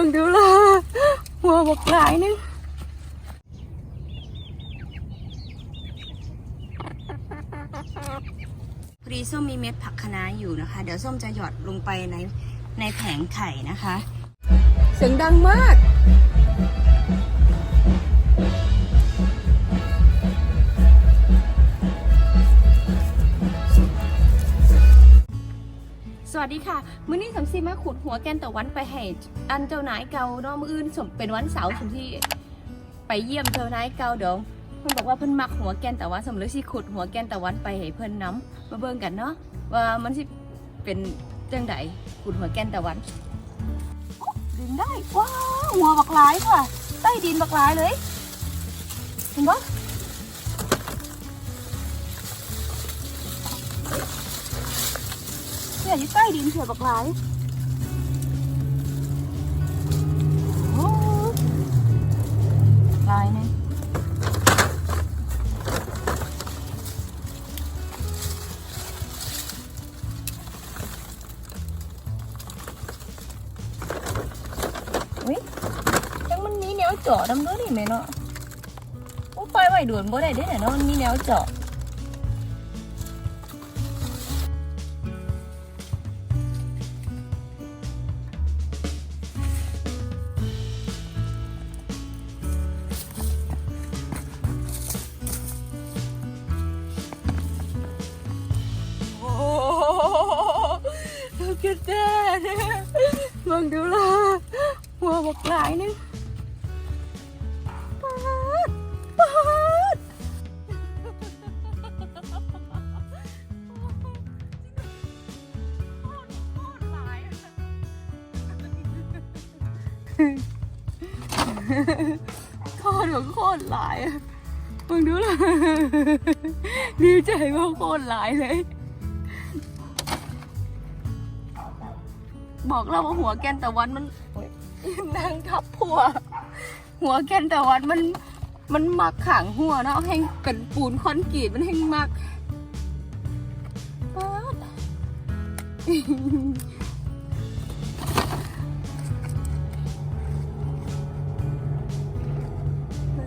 บิ่งดูละหัวบกหลายนึงพอดีส้มมีเม็ดผักคะน้าอยู่นะคะ เดี๋ยวส้มจะหยอดลงไปในในแผงไข่นะคะ เสียงดังมาก วัสดีค่ะ มื้อนี้สำซีมาขุดหัวแกนตะวันไปให้อันเจ้านายเก่าเนาะมื้ออื่นสมเป็นวันเสาร์สมที่ไปเยี่ยมเจ้านายเก่าเดี๋ยวเพิ่นบอกว่าเพิ่นมักหัวแกนตะวันสมเลยสิขุดหัวแกนตะวันไปให้เพิ่นน้ำมาเบิ่งกันเนาะว่ามันสิเป็นจังไดขุดหัวแกนตะวันดึงได้ว้าวหัวบักหลายค่ะใต้ดินบักหลายเลยเห็นปะเนี่ยอยู่ใต้ดินเถื่อบักหลายโอ้ลายเนี่ยอุ้ยจังมันมีแนวเจาะดำด้วยนี่ไหมเนาะโอ้ไฟไหวด่วนบ่ได้เด้เนี่ยเนาะมันมีแนวเจาะ ลูกแดดมึงดูละหัวบักหลายนึงปาดปาดโคตรแบบโคตรหลายมึงดูละดีใจว่าโคตรหลายเลย บอกเราว่าหัวแกนตะวันมันนางทับผัว หัวแกนตะวันมันมันมักขังหัวเนาะแห้งเป็นปูนคอนกรีตมันแห้งมักป๊าด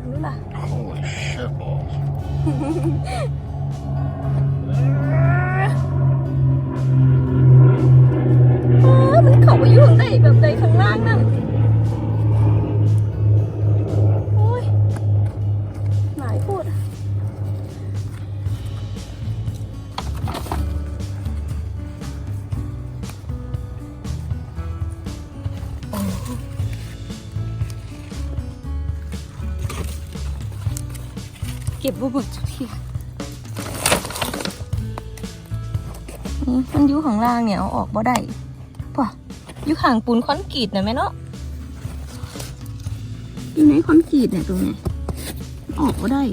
รู้ล่ะ Holy shitballs. แบบในข้างล่างนั่นโอ้ยหลายพูดเก็บบ่เบิดทุกทีอืมมันยู่ข้างล่างเนี่ยเอาออกบ่ได้ อยู่ห่างปูนคอนกรีตนะแม่เนาะอยู่ในคอนกรีตเนี่ยตรงเนี้ยออกก็ได้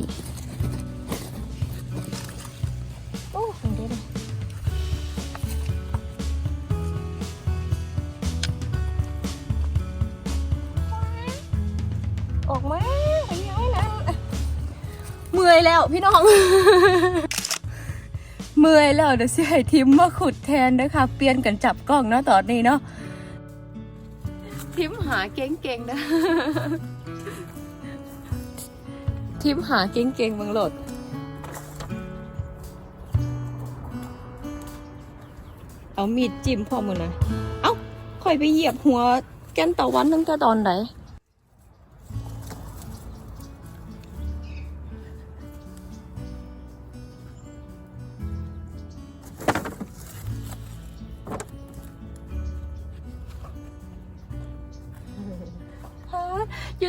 โอ้เห็นได้เลยออกมาไอ้ย้อยนั้นเมื่อยแล้วพี่น้อง เมื่อยแล้วเดี๋ยวสิให้ทีมมาขุดแทนนะคะเปลี่ยนกันจับกล้องเนาะตอนนี้เนาะ ทิมหาเก่งๆนะ ทิมหาเก่งๆบังหลดเอามีดจิ้มพ่อมือนะ เอ้าคอยไปเหยียบหัวแกนตะวันตั้งแต่ตอนไหน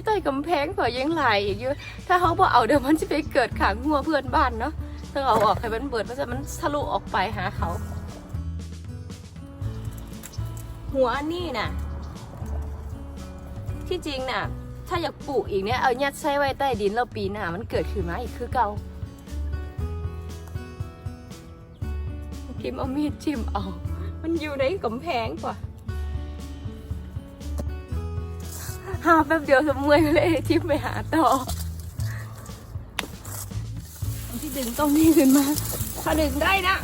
อยู่ใต้กำแพงเผื่อยังไหลอีกอยู่ถ้าเขาบอกเอาเดี๋ยวมันจะไปเกิดขังหัวเพื่อนบ้านเนาะต้องเอาออกให้มันเบิดเพราะฉะนั้นมันทะลุออกไปหาเขา หัวอันนี่น่ะ ที่จริงน่ะ ถ้าอยากปลูกอีกเนี่ยเอายัดใส่ไว้ใต้ดินแล้วปีหน้ามันเกิดขึ้นมาอีกคือเก่าทิมเอามีดจิ้มเอา มันอยู่ในกำแพงกว่า หาแป๊บเดียวสมวยเลยทิปไปหาต่อที่ดึงต้องนี่ขึ้นมา ถ้าดึงได้นะ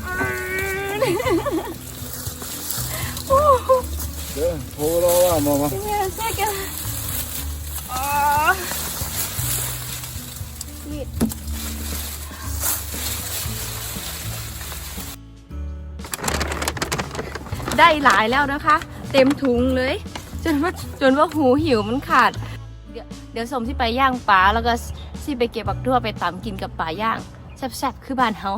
เดินโผล่รอว่ามามาเนี่แค่กันอ๋อมีได้หลายแล้วนะคะ เต็มถุงเลย จนว่าจนว่าหูหิวมันขาด เดี๋ยวเดี๋ยวสมที่ไปย่างปลาแล้วก็ที่ไปเก็บบักทั่วไปตำกินกับปลาย่างแซ่บๆคือบ้านเฮา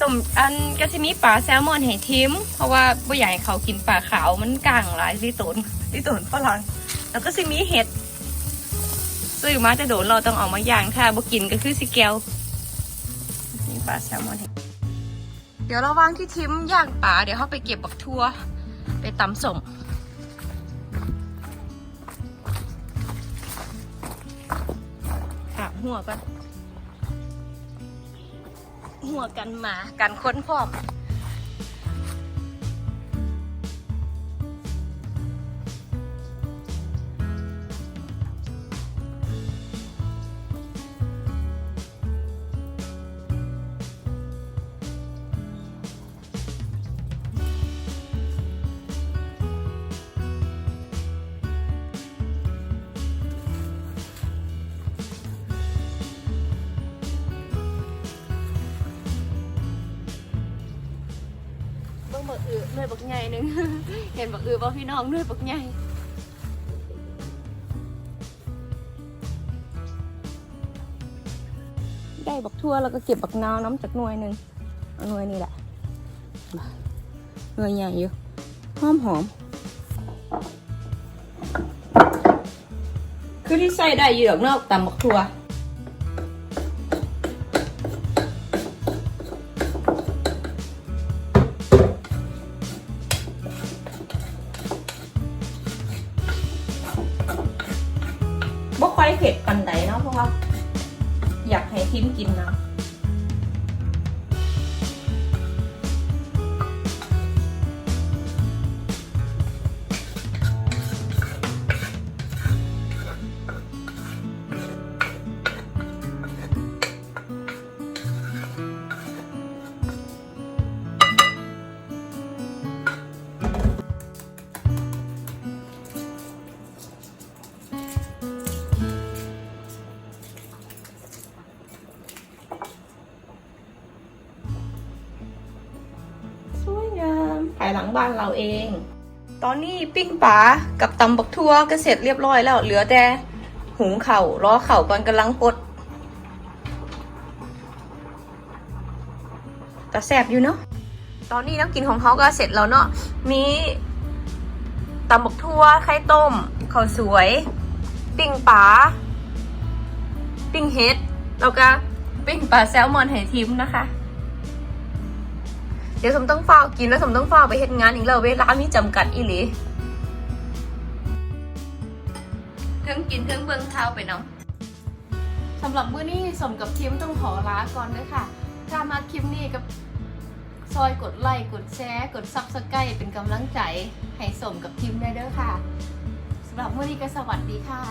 สมอันก็จะมีปลาแซลมอนให้ทิมเพราะว่าบ่อยากให้เขากินปลาขาวมันกลางหลายลิตนลิตนฝรั่งแล้วก็จะมีเห็ดซื้อมาจะโดนเราต้องเอามาย่างถ้าบ่กินก็คือสิแกวนี่ปลาแซลมอนให้เดี๋ยวเราวางที่ทิมย่างปลาเดี๋ยวเขาไปเก็บบักทั่ว ไปตำสมค่ะหัวกัน หัวกันหมากันค้นพร้อม หน่วยบักใหญ่หนึงเห็นบักอือบ่พี่น้องหน่วยบักใหญ่ได้บักทั่วแล้วก็เก็บบักนาวน้ำจากหน่วยหนึ่งเอาหน่วยนี่แหละหน่วยใหญ่อยู่หอมหอมคือที่ใส่ได้อยู่ดอกนอกตำบักทั่ว เผ็ดปันใดเนาะเพราะว่า อยากให้ทิมกินนะ หลังบ้านเราเอง ตอนนี้ปิ้งปลากับตำบักทั่วก็เสร็จเรียบร้อยแล้ว เหลือแต่หุงเข่ารอเข่าก่อนกำลังปดแต่แสบอยู่เนาะ ตอนนี้น้ำกินของเขาก็เสร็จแล้วเนาะ มีตำบักทั่ว ไข่ต้มข้าวสวย ปิ้งปลา ปิ้งเห็ด แล้วก็ปิ้งปลาแซลมอนให้ทิมนะคะ เดี๋ยวสมต้องเฝ้ากินแล้วสมต้องเฝ้าไปเฮ็ดงานอีกแล้วเวลามีจำกัดอีหลีเทิงกินเทิงเบิ่งเท้าไปเนาะสำหรับมื้อนี้สมกับทีมต้องขอลาก่อนด้อค่ะ ถ้ามาคลิปนี้กับซอยกดไลค์กดแชร์กดซับสไครต์เป็นกำลังใจให้สมกับทีมได้เด้อค่ะสำหรับมื้อนี้ก็สวัสดีค่ะ